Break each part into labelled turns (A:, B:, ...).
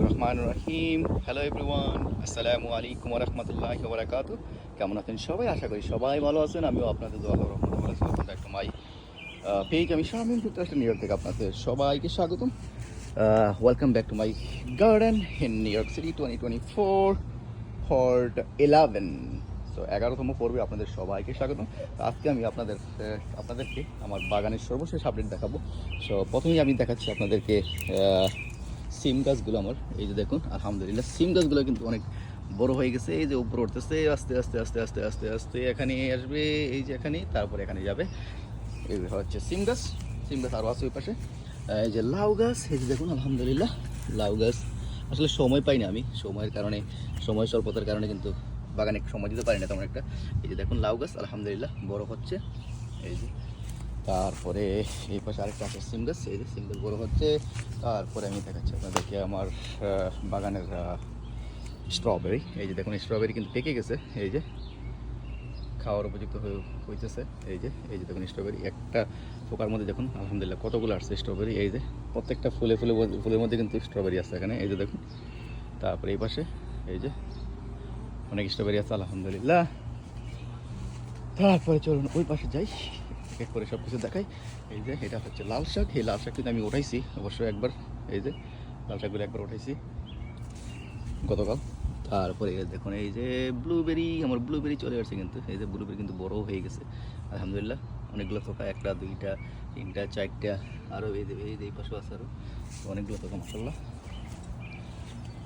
A: বিসমিল্লাহ রহিম hello everyone আসসালামু আলাইকুম রহমতুল্লাহ বরাকাত কেমন আছেন সবাই? আশা করি সবাই ভালো আছেন। আমিও আপনাদের দোয়া রহমত ভালো আছি welcome back to my page আমি শামিম যুক্তরাষ্ট্র নিউ ইয়র্ক থেকে আপনাদের সবাইকে স্বাগতম। Welcome back to my garden in New York City twenty twenty four হর্ড eleven so এগারোতম পর্বে আপনাদের সবাইকে স্বাগতম। আজকে আমি আপনাদের আপনাদেরকে আমার বাগানের সর্বশেষ আপডেট দেখাবো। সো প্রথমেই আমি দেখাচ্ছি আপনাদেরকে সিম গাছগুলো আমার, এই যে দেখুন, আলহামদুলিল্লাহ, সিম গাছগুলো কিন্তু অনেক বড় হয়ে গেছে, এই যে উপরে উঠতেছে, আস্তে আস্তে আস্তে আস্তে আস্তে আস্তে, এখানে আসবে, এই যে এখানে, তারপরে এখানে যাবে। এই হচ্ছে সিম গাছ সিম গাছ আরও আছে ওই পাশে। এই যে লাউ গাছ, এই যে দেখুন, আলহামদুলিল্লাহ, লাউ গাছ। আসলে সময় পাই না আমি, সময়ের কারণে, সময় স্বল্পতার কারণে কিন্তু বাগানে সময় দিতে পারি না তেমন একটা। এই যে দেখুন, লাউ গাছ, আলহামদুলিল্লাহ, বড় হচ্ছে। এই যে তারপরে এই পাশে আরেকটা আছে সিম গাছ এই যে সিম গাছ হচ্ছে। তারপরে আমি দেখাচ্ছি আপনাদেরকে আমার বাগানের স্ট্রবেরি এই যে দেখুন স্ট্রবেরি কিন্তু পেকে গেছে। এই যে খাওয়ার উপযুক্ত হয়ে হইতেছে। এই যে এই যে দেখুন স্ট্রবেরি একটা পোকার মধ্যে দেখুন, আলহামদুলিল্লাহ কতগুলো আসছে স্ট্রবেরি এই যে প্রত্যেকটা ফুলে ফুলে ফুলের মধ্যে কিন্তু স্ট্রবেরি আছে এখানে। এই যে দেখুন, তারপরে এই পাশে, এই যে অনেক স্ট্রবেরি আছে, আলহামদুলিল্লাহ। তারপরে চলুন ওই পাশে যাই। এক করে সব কিছু দেখাই। এই যে, এটা হচ্ছে লাল শাক। এই লাল শাক কিন্তু আমি উঠাইছি। অবশ্যই একবার, এই যে, লাল শাকগুলো একবার উঠাইছি। গতকাল। তারপরে দেখুন, এই যে ব্লুবেরি আমার ব্লুবেরি চলে আসছে কিন্তু। এই যে ব্লুবেরি কিন্তু বড় হয়ে গেছে। আলহামদুলিল্লাহ, অনেকগুলো থোকা, একটা, দুইটা, তিনটা, চারটা, আরও এই যে এই যে, এই পাশেও আছে আরও। অনেকগুলো থোকা মশাল্লা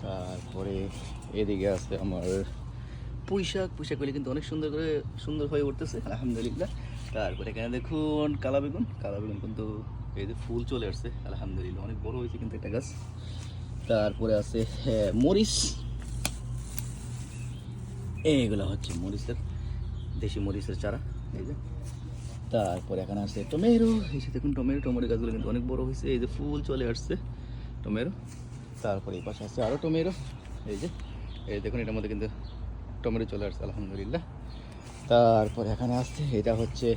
A: তারপরে এদিকে আছে আমার পুঁই শাক পুঁই কিন্তু অনেক সুন্দর করে সুন্দর হয়ে উঠতেছে, আলহামদুলিল্লাহ। তারপরে এখানে দেখুন কালা বেগুন কালা বেগুন কিন্তু এই যে ফুল চলে আসছে, আলহামদুলিল্লাহ। অনেক বড় হয়েছে কিন্তু একটা গাছ। তারপরে আছে মরিচ। এইগুলো হচ্ছে মরিচের, দেশি মরিচের চারা, এই যে। তারপরে এখানে আছে টমেটো, এই যে দেখুন টমেটো টমেটো গাছগুলো কিন্তু অনেক বড় হয়েছে, এই যে ফুল চলে আসছে টমেটো। তারপরে এই পাশে আছে আরও টমেটো, এই যে। এই দেখুন এটার মধ্যে কিন্তু টমেটো চলে আসছে, আলহামদুলিল্লাহ। তারপরে এখানে আসছে, এটা হচ্ছে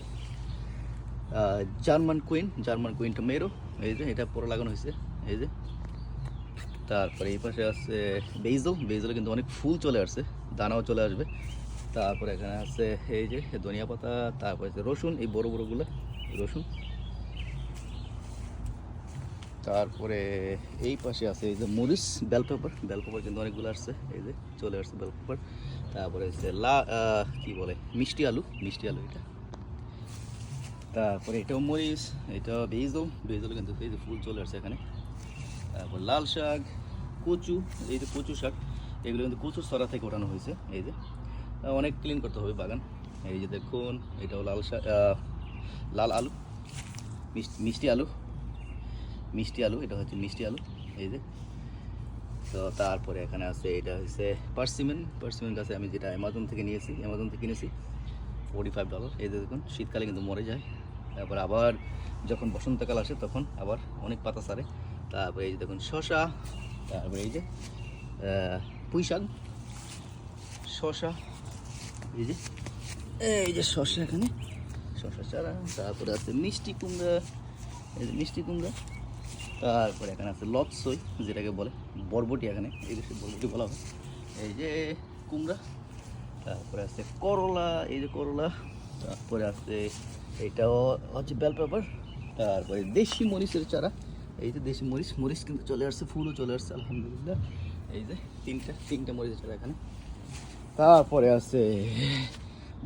A: জার্মান কুইন জার্মান কুইন মেরো এই যে, এটা পরে লাগানো হয়েছে, এই যে। তারপরে এই পাশে আছে বেজল বেজলে কিন্তু অনেক ফুল চলে আসছে, দানাও চলে আসবে। তারপরে এখানে আছে এই যে, ধনিয়া পাতা, তারপরে রসুন, এই বড় বড়গুলো, রসুন। তারপরে এই পাশে আছে এই যে মরিচ বেল পেপার বেল পেপার কিন্তু অনেকগুলো আসছে, এই যে চলে আসছে বেল পেপার তারপরে হচ্ছে লা কি বলে, মিষ্টি আলু মিষ্টি আলু এটা। তারপরে এটাও মরিচ, এটাও বেজল বেজল কিন্তু এই যে ফুল চলে আসছে এখানে। তারপর লাল শাক, কচু, এই যে কচু শাক, এগুলো কিন্তু কচুর সরা থেকে ওঠানো হয়েছে, এই যে। অনেক ক্লিন করতে হবে বাগান। এই যে দেখুন, এটাও লাল শাক লাল আলু মিষ্টি আলু। মিষ্টি আলু, এটা হচ্ছে মিষ্টি আলু, এই যে। তো তারপরে এখানে আছে, এটা হচ্ছে পার্সিমেন। পার্সিমেন গাছে আমি যেটা অ্যামাজন থেকে নিয়েছি, অ্যামাজন থেকে কিনেছি ফোর্টি ফাইভ ডলার এই যে দেখুন, শীতকালে কিন্তু মরে যায়। তারপর আবার যখন বসন্তকাল আসে, তখন আবার অনেক পাতা সারে। তারপরে এই যে দেখুন শশা তারপরে এই যে পুঁই শাক শশা এই যে এই যে শশা এখানে। শশা চারা তারপরে আছে মিষ্টি কুমড়া, এই যে মিষ্টি কুমড়া। তারপরে এখানে আছে লপসই যেটাকে বলে বরবটি এখানে, এই দেশে বরবটি বলা হয়। এই যে কুমড়া, তারপরে আছে করলা, এই যে করলা, তারপরে আছে এটাও হচ্ছে বেল পেপার তারপরে দেশি মরিচের চারা, এই যে দেশি মরিচ মরিচ কিন্তু চলে আসছে, ফুলও চলে আসছে, আলহামদুলিল্লাহ। এই যে তিনটা তিনটা মরিচের চারা এখানে। তারপরে আছে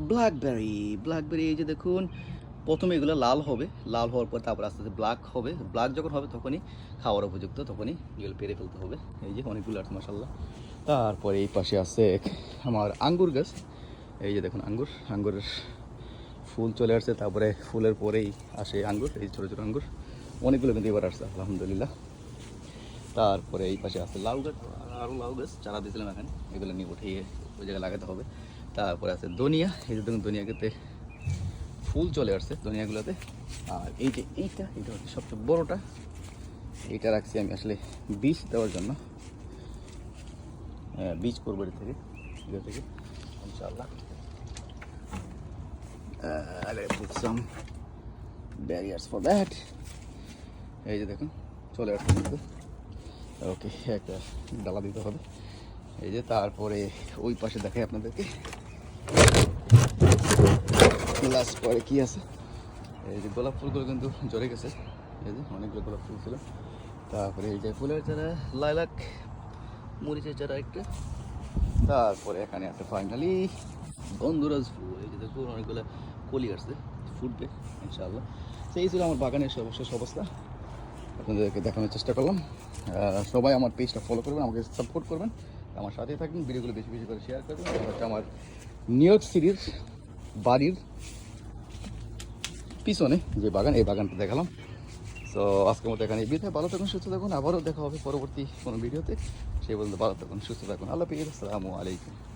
A: ব্ল্যাকবেরি ব্ল্যাকবেরি, এই যে দেখুন প্রথমে এগুলো লাল হবে। লাল হওয়ার পর তারপর আস্তে আস্তে ব্ল্যাক হবে। ব্ল্যাক যখন হবে তখনই খাওয়ার উপযুক্ত, তখনই এগুলো পেরে ফেলতে হবে। এই যে অনেকগুলো আছে মাসাল্লাহ তারপরে এই পাশে আছে আমার আঙ্গুর গাছ। এই যে দেখুন আঙ্গুর, আঙ্গুরের ফুল চলে আসছে। তারপরে ফুলের পরেই আসে আঙ্গুর, এই ছোটো ছোটো আঙ্গুর। অনেকগুলো কিন্তু এবার আসছে, আলহামদুলিল্লাহ। তারপরে এই পাশে আছে লাউ গাছ, আরও লাউ গাছ চারা দিয়েছিলাম এখানে। এগুলো নিয়ে উঠিয়ে ওই জায়গায় লাগাতে হবে। তারপরে আছে ধনিয়া। এই যে দেখুন ধনিয়াতে ফুল চলে আসছে ধনিয়াগুলোতে আর এই যে এইটা এটা হচ্ছে সবচেয়ে বড়োটা। এইটা রাখছি আমি আসলে বীজ দেওয়ার জন্য। হ্যাঁ, বীজ করব এর থেকে এগুলো থেকে ইনশাআল্লাহ। আর put এই যে দেখুন চলে আসছে ওকে একটা ডালা দিতে হবে। এই যে তারপরে ওই পাশে দেখাই আপনাদেরকে। লাস্ট পরে কি আছে? এই যে গোলাপ ফুলগুলো কিন্তু ঝরে গেছে। এই যে অনেকগুলো গোলাপ ফুল ছিল। তারপরে এই যে ফুলের চারা, লাইলাক, মরিচের চারা একটা। তারপরে এখানে একটা ফাইনালি গন্ধরাজ ফুল। এই যে দেখুন, অনেকগুলো কলি আসছে, ফুটবে, ইনশাআল্লাহ। সেই ছিল আমার বাগানের সর্বশেষ অবস্থা। আপনাদেরকে দেখানোর চেষ্টা করলাম। সবাই আমার পেজটা ফলো করবেন, আমাকে সাপোর্ট করবেন। আমার সাথে থাকবেন, ভিডিওগুলো বেশি বেশি করে শেয়ার করবেন। আমার নিউ ইয়র্ক সিটির বাড়ির পিছনে যে বাগান, এই বাগানটা দেখালাম। তো আজকের মতো এখানে বিদায়। ভালো থাকুন, সুস্থ থাকুন। আবারও দেখা হবে পরবর্তী কোনো ভিডিওতে। সেই পর্যন্ত ভালো থাকুন, সুস্থ থাকুন। আল্লাহ আসসালামু আলাইকুম।